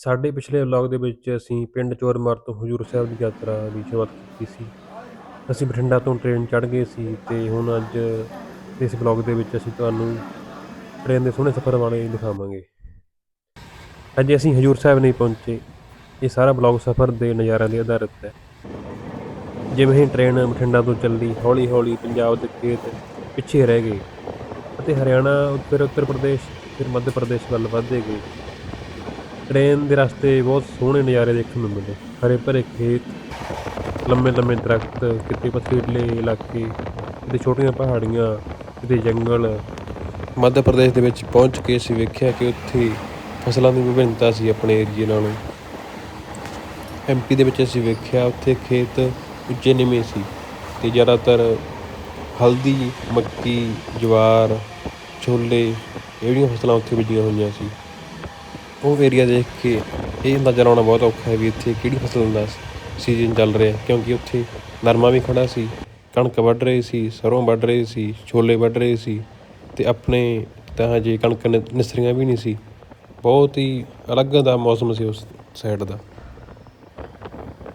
ਸਾਡੇ ਪਿਛਲੇ ਵਲੌਗ ਦੇ ਵਿੱਚ ਅਸੀਂ ਪਿੰਡ ਚੋਰਮਾਰ ਤੋਂ ਹਜੂਰ ਸਾਹਿਬ ਦੀ ਯਾਤਰਾ ਦੀ ਸ਼ੁਰੂਆਤ ਕੀਤੀ ਸੀ। ਅਸੀਂ ਬਠਿੰਡਾ ਤੋਂ ਟ੍ਰੇਨ ਚੜ੍ਹ ਗਏ ਸੀ ਤੇ ਹੁਣ ਅੱਜ ਇਸ ਵਲੌਗ ਦੇ ਵਿੱਚ ਅਸੀਂ ਤੁਹਾਨੂੰ ਟ੍ਰੇਨ ਦੇ ਸੋਹਣੇ ਸਫ਼ਰ ਵਾਲੇ ਦਿਖਾਵਾਂਗੇ। ਅੱਜ ਅਸੀਂ ਹਜੂਰ ਸਾਹਿਬ ਨਹੀਂ ਪਹੁੰਚੇ। ਇਹ ਸਾਰਾ ਵਲੌਗ ਸਫ਼ਰ ਦੇ ਨਜ਼ਾਰਿਆਂ ਦੇ ਆਧਾਰਿਤ ਹੈ। ਜਿਵੇਂ ਹੀ ਟ੍ਰੇਨ ਬਠਿੰਡਾ ਤੋਂ ਚੱਲੀ ਹੌਲੀ ਹੌਲੀ ਪੰਜਾਬ ਦੇ ਖੇਤ ਪਿੱਛੇ ਰਹਿ ਗਏ ਅਤੇ ਹਰਿਆਣਾ ਫਿਰ ਉੱਤਰ ਪ੍ਰਦੇਸ਼, ਫਿਰ ਮੱਧ ਪ੍ਰਦੇਸ਼ ਵੱਲ ਵਧਦੇ ਗਏ। ਟ੍ਰੇਨ ਦੇ ਰਸਤੇ ਬਹੁਤ ਸੋਹਣੇ ਨਜ਼ਾਰੇ ਦੇਖਣ ਨੂੰ ਮਿਲੇ। ਹਰੇ ਭਰੇ ਖੇਤ, ਲੰਮੇ ਲੰਮੇ ਦਰਖਤ, ਕਿਤੇ ਪਥਰੀਲੇ ਇਲਾਕੇ, ਕਿਤੇ ਛੋਟੀਆਂ ਪਹਾੜੀਆਂ, ਕਿਤੇ ਜੰਗਲ। ਮੱਧ ਪ੍ਰਦੇਸ਼ ਦੇ ਵਿੱਚ ਪਹੁੰਚ ਕੇ ਅਸੀਂ ਵੇਖਿਆ ਕਿ ਉੱਥੇ ਫਸਲਾਂ ਦੀ ਵਿਭਿੰਨਤਾ ਸੀ ਆਪਣੇ ਏਰੀਏ ਨਾਲੋਂ। ਐਮਪੀ ਦੇ ਵਿੱਚ ਅਸੀਂ ਵੇਖਿਆ ਉੱਥੇ ਖੇਤ ਉੱਚੇ ਨੀਵੇਂ ਸੀ ਤੇ ਜ਼ਿਆਦਾਤਰ ਹਲਦੀ, ਮੱਕੀ, ਜਵਾਰ, ਛੋਲੇ ਇਹ ਜਿਹੜੀਆਂ ਫਸਲਾਂ ਉੱਥੇ ਬੀਜੀਆਂ ਹੋਈਆਂ ਸੀ। ਉਹ ਏਰੀਆ ਦੇਖ ਕੇ ਇਹ ਅੰਦਾਜ਼ਾ ਲਾਉਣਾ ਬਹੁਤ ਔਖਾ ਹੈ ਵੀ ਇੱਥੇ ਕਿਹੜੀ ਫਸਲ ਦਾ ਸੀਜ਼ਨ ਚੱਲ ਰਿਹਾ ਕਿਉਂਕਿ ਉੱਥੇ ਨਰਮਾ ਵੀ ਖੜਾ ਸੀ, ਕਣਕ ਵੱਢ ਰਹੇ ਸੀ, ਸਰੋਂ ਵੱਢ ਰਹੇ ਸੀ, ਛੋਲੇ ਵੱਢ ਰਹੇ ਸੀ ਤੇ ਆਪਣੇ ਤਾਂ ਹਜੇ ਕਣਕ ਨ- ਨਿਸਰੀਆਂ ਵੀ ਨਹੀਂ ਸੀ। ਬਹੁਤ ਹੀ ਅਲੱਗ ਦਾ ਮੌਸਮ ਸੀ ਉਸ ਸਾਈਡ ਦਾ।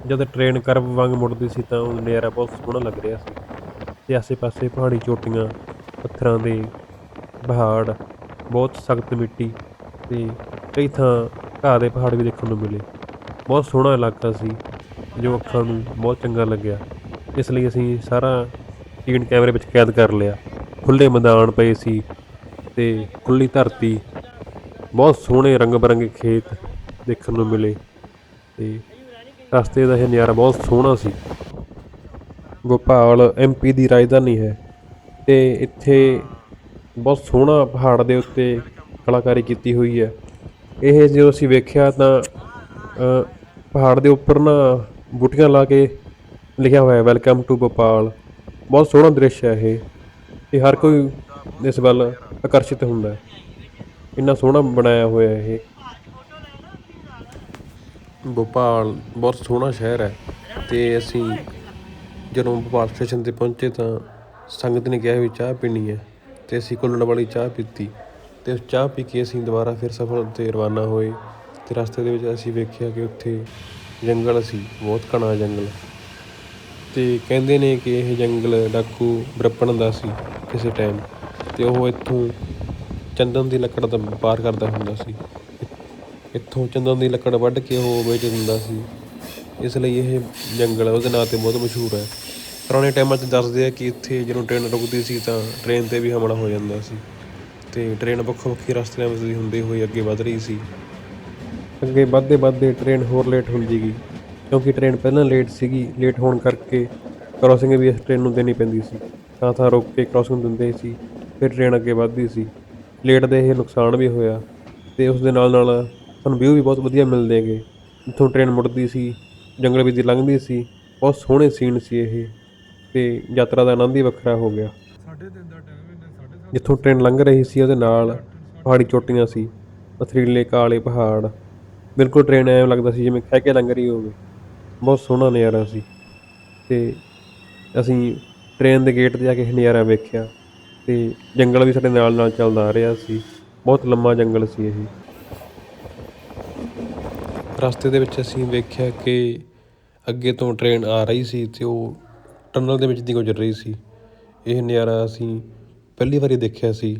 ਜਦ ਟ੍ਰੇਨ ਕਰਵ ਵਾਂਗ ਮੁੜਦੀ ਸੀ ਤਾਂ ਉਹ ਨਜ਼ਾਰਾ ਬਹੁਤ ਸੋਹਣਾ ਲੱਗ ਰਿਹਾ ਸੀ। ਤੇ ਆਸੇ-ਪਾਸੇ ਪਹਾੜੀ ਚੋਟੀਆਂ, ਪੱਥਰਾਂ ਦੇ ਪਹਾੜ, ਬਹੁਤ ਸਖਤ ਮਿੱਟੀ ਤੇ ਕਈ ਥਾਂ ਘਾਹ ਦੇ ਪਹਾੜ ਵੀ ਦੇਖਣ ਨੂੰ ਮਿਲੇ। ਬਹੁਤ ਸੋਹਣਾ ਇਲਾਕਾ ਸੀ, ਜੋ ਅੱਖਾਂ ਨੂੰ ਬਹੁਤ ਚੰਗਾ ਲੱਗਿਆ। ਇਸ ਲਈ ਅਸੀਂ ਸਾਰਾ ਸੀਨ ਕੈਮਰੇ ਵਿੱਚ ਕੈਦ ਕਰ ਲਿਆ। ਖੁੱਲੇ ਮੈਦਾਨ ਪਏ ਸੀ ਤੇ ਖੁੱਲੀ ਧਰਤੀ, ਬਹੁਤ ਸੋਹਣੇ ਰੰਗ ਬਰੰਗੇ ਖੇਤ ਦੇਖਣ ਨੂੰ ਮਿਲੇ ਤੇ ਰਸਤੇ ਦਾ ਇਹ ਨਜ਼ਾਰਾ ਬਹੁਤ ਸੋਹਣਾ ਸੀ। ਭੋਪਾਲ ਐਮਪੀ ਦੀ ਰਾਜਧਾਨੀ ਹੈ ਤੇ ਇੱਥੇ ਬਹੁਤ ਸੋਹਣਾ ਪਹਾੜ ਦੇ ਉੱਤੇ ਕਲਾਕਾਰੀ ਕੀਤੀ ਹੋਈ ਹੈ। ਇਹ ਜਦੋਂ ਅਸੀਂ ਵੇਖਿਆ ਤਾਂ ਪਹਾੜ ਦੇ ਉੱਪਰ ਨਾ ਬੂਟੀਆਂ ਲਾ ਕੇ ਲਿਖਿਆ ਹੋਇਆ ਵੈਲਕਮ ਟੂ ਭੋਪਾਲ ਬਹੁਤ ਸੋਹਣਾ ਦ੍ਰਿਸ਼ ਹੈ ਇਹ। ਤੇ ਹਰ ਕੋਈ ਇਸ ਵੱਲ ਆਕਰਸ਼ਿਤ ਹੁੰਦਾ ਹੈ। ਇੰਨਾ ਸੋਹਣਾ ਬਣਾਇਆ ਹੋਇਆ ਇਹ। ਭੋਪਾਲ ਬਹੁਤ ਸੋਹਣਾ ਸ਼ਹਿਰ ਹੈ ਤੇ ਅਸੀਂ ਜਦੋਂ ਭੋਪਾਲ ਸਟੇਸ਼ਨ ਤੇ ਪਹੁੰਚੇ ਤਾਂ ਸੰਗਤ ਨੇ ਕਿਹਾ ਵੀ ਚਾਹ ਪੀਣੀ ਹੈ ਤੇ ਅਸੀਂ ਕੁੱਲੜ ਵਾਲੀ ਚਾਹ ਪੀਤੀ। ਅਤੇ ਚਾਹ ਪੀ ਕੇ ਅਸੀਂ ਦੁਬਾਰਾ ਫਿਰ ਸਫ਼ਰ ਤੇ ਰਵਾਨਾ ਹੋਏ ਅਤੇ ਰਸਤੇ ਦੇ ਵਿੱਚ ਅਸੀਂ ਵੇਖਿਆ ਕਿ ਉੱਥੇ ਜੰਗਲ ਸੀ, ਬਹੁਤ ਘਣਾ ਜੰਗਲ। ਅਤੇ ਕਹਿੰਦੇ ਨੇ ਕਿ ਇਹ ਜੰਗਲ ਡਾਕੂ ਬਰਪਣ ਦਾ ਸੀ ਕਿਸੇ ਟਾਈਮ ਅਤੇ ਉਹ ਇੱਥੋਂ ਚੰਦਨ ਦੀ ਲੱਕੜ ਦਾ ਵਪਾਰ ਕਰਦਾ ਹੁੰਦਾ ਸੀ। ਇੱਥੋਂ ਚੰਦਨ ਦੀ ਲੱਕੜ ਵੱਢ ਕੇ ਉਹ ਵੇਚ ਦਿੰਦਾ ਸੀ। ਇਸ ਲਈ ਇਹ ਜੰਗਲ ਉਹਦੇ ਨਾਂ ਤੇ ਬਹੁਤ ਮਸ਼ਹੂਰ ਹੈ। ਪੁਰਾਣੇ ਟਾਈਮਾਂ 'ਚ ਦੱਸਦੇ ਆ ਕਿ ਇੱਥੇ ਜਦੋਂ ਟ੍ਰੇਨ ਰੁਕਦੀ ਸੀ ਤਾਂ ਟ੍ਰੇਨ ਤੇ ਵੀ ਹਮਲਾ ਹੋ ਜਾਂਦਾ ਸੀ। ਤੇ ਟ੍ਰੇਨ ਵੱਖੋ ਵੱਖਰੇ ਰਸਤਿਆਂ ਵਿੱਚ ਦੀ ਹੁੰਦੇ ਹੋਏ ਅੱਗੇ ਵਧ ਰਹੀ ਸੀ। ਅੱਗੇ ਵੱਧਦੇ ਵੱਧਦੇ ਟ੍ਰੇਨ ਹੋਰ ਲੇਟ ਹੁੰਦੀ ਗਈ, ਕਿਉਂਕਿ ਟ੍ਰੇਨ ਪਹਿਲਾਂ ਲੇਟ ਸੀਗੀ ਲੇਟ ਹੋਣ ਕਰਕੇ ਕ੍ਰਾਸਿੰਗ ਵੀ ਇਸ ਟ੍ਰੇਨ ਨੂੰ ਦੇਣੀ ਪੈਂਦੀ ਸੀ। ਥਾਂ ਥਾਂ ਰੋਕ ਕੇ ਕ੍ਰਾਸਿੰਗ ਦਿੰਦੇ ਸੀ, ਫਿਰ ਟ੍ਰੇਨ ਅੱਗੇ ਵੱਧਦੀ ਸੀ। ਲੇਟ ਦੇ ਇਹ ਨੁਕਸਾਨ ਵੀ ਹੋਇਆ ਤੇ ਉਸ ਦੇ ਨਾਲ ਨਾਲ ਸਾਨੂੰ ਵਿਊ ਵੀ ਬਹੁਤ ਵਧੀਆ ਮਿਲਦੇ ਹੈਗੇ ਇੱਥੋਂ ਟ੍ਰੇਨ ਮੁੜਦੀ ਸੀ, ਜੰਗਲ ਵਿੱਚ ਦੀ ਲੰਘਦੀ ਸੀ, ਬਹੁਤ ਸੋਹਣੇ ਸੀਨ ਸੀ ਇਹ ਤੇ ਯਾਤਰਾ ਦਾ ਆਨੰਦ ਹੀ ਵੱਖਰਾ ਹੋ ਗਿਆ। ਜਿੱਥੋਂ ਟ੍ਰੇਨ ਲੰਘ ਰਹੀ ਸੀ, ਉਹਦੇ ਨਾਲ ਪਹਾੜੀ ਚੋਟੀਆਂ ਸੀ, ਪਥਰੀਲੇ ਕਾਲੇ ਪਹਾੜ। ਬਿਲਕੁਲ ਟ੍ਰੇਨ ਐਂ ਲੱਗਦਾ ਸੀ ਜਿਵੇਂ ਖਹਿ ਕੇ ਲੰਘ ਰਹੀ ਹੋਵੇ। ਬਹੁਤ ਸੋਹਣਾ ਨਜ਼ਾਰਾ ਸੀ। ਤੇ ਅਸੀਂ ਟ੍ਰੇਨ ਦੇ ਗੇਟ ਤੇ ਜਾ ਕੇ ਇਹ ਨਜ਼ਾਰਾ ਵੇਖਿਆ ਤੇ ਜੰਗਲ ਵੀ ਸਾਡੇ ਨਾਲ ਨਾਲ ਚੱਲਦਾ ਆ ਰਿਹਾ ਸੀ। ਬਹੁਤ ਲੰਮਾ ਜੰਗਲ ਸੀ ਇਹ। ਰਸਤੇ ਦੇ ਵਿੱਚ ਅਸੀਂ ਵੇਖਿਆ ਕਿ ਅੱਗੇ ਤੋਂ ਟ੍ਰੇਨ ਆ ਰਹੀ ਸੀ ਤੇ ਉਹ ਟਨਲ ਦੇ ਵਿੱਚ ਦੀ ਗੁਜ਼ਰ ਰਹੀ ਸੀ। ਇਹ ਨਜ਼ਾਰਾ ਅਸੀਂ ਪਹਿਲੀ ਵਾਰੀ ਦੇਖਿਆ ਸੀ।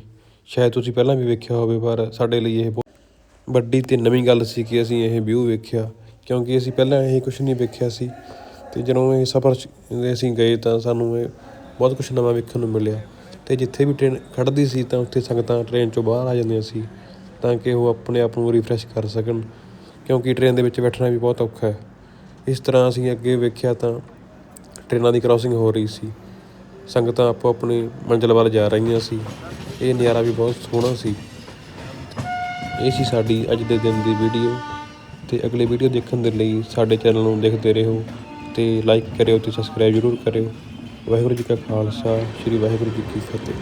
ਸ਼ਾਇਦ ਤੁਸੀਂ ਪਹਿਲਾਂ ਵੀ ਵੇਖਿਆ ਹੋਵੇ, ਪਰ ਸਾਡੇ ਲਈ ਇਹ ਬਹੁਤ ਵੱਡੀ ਅਤੇ ਨਵੀਂ ਗੱਲ ਸੀ ਕਿ ਅਸੀਂ ਇਹ ਵਿਊ ਵੇਖਿਆ, ਕਿਉਂਕਿ ਅਸੀਂ ਪਹਿਲਾਂ ਇਹ ਕੁਛ ਨਹੀਂ ਵੇਖਿਆ ਸੀ। ਅਤੇ ਜਦੋਂ ਇਹ ਸਫ਼ਰ 'ਚ ਅਸੀਂ ਗਏ ਤਾਂ ਸਾਨੂੰ ਇਹ ਬਹੁਤ ਕੁਛ ਨਵਾਂ ਵੇਖਣ ਨੂੰ ਮਿਲਿਆ। ਅਤੇ ਜਿੱਥੇ ਵੀ ਟ੍ਰੇਨ ਖੜ੍ਹਦੀ ਸੀ ਤਾਂ ਉੱਥੇ ਸੰਗਤਾਂ ਟ੍ਰੇਨ 'ਚੋਂ ਬਾਹਰ ਆ ਜਾਂਦੀਆਂ ਸੀ, ਤਾਂ ਕਿ ਉਹ ਆਪਣੇ ਆਪ ਨੂੰ ਰਿਫਰੈਸ਼ ਕਰ ਸਕਣ, ਕਿਉਂਕਿ ਟ੍ਰੇਨ ਦੇ ਵਿੱਚ ਬੈਠਣਾ ਵੀ ਬਹੁਤ ਔਖਾ ਹੈ। ਇਸ ਤਰ੍ਹਾਂ ਅਸੀਂ ਅੱਗੇ ਵੇਖਿਆ ਤਾਂ ਟ੍ਰੇਨਾਂ ਦੀ ਕ੍ਰਾਸਿੰਗ ਹੋ ਰਹੀ ਸੀ। ਸੰਗਤਾਂ ਆਪੋ ਆਪਣੀ ਮੰਜ਼ਿਲ ਵੱਲ ਜਾ ਰਹੀਆਂ ਸੀ। ਇਹ ਨਜ਼ਾਰਾ ਵੀ ਬਹੁਤ ਸੋਹਣਾ ਸੀ। ਇਹ ਸੀ ਸਾਡੀ ਅੱਜ ਦੇ ਦਿਨ ਦੀ ਵੀਡੀਓ ਤੇ ਅਗਲੀ ਵੀਡੀਓ ਦੇਖਣ ਦੇ ਲਈ ਸਾਡੇ ਚੈਨਲ ਨੂੰ ਦੇਖਦੇ ਰਹੋ ਤੇ ਲਾਈਕ ਕਰਿਓ ਤੇ ਸਬਸਕ੍ਰਾਈਬ ਜ਼ਰੂਰ ਕਰਿਓ। ਵਾਹਿਗੁਰੂ ਜੀ ਕਾ ਖਾਲਸਾ, ਸ੍ਰੀ ਵਾਹਿਗੁਰੂ ਜੀ ਕੀ ਫਤਿਹ।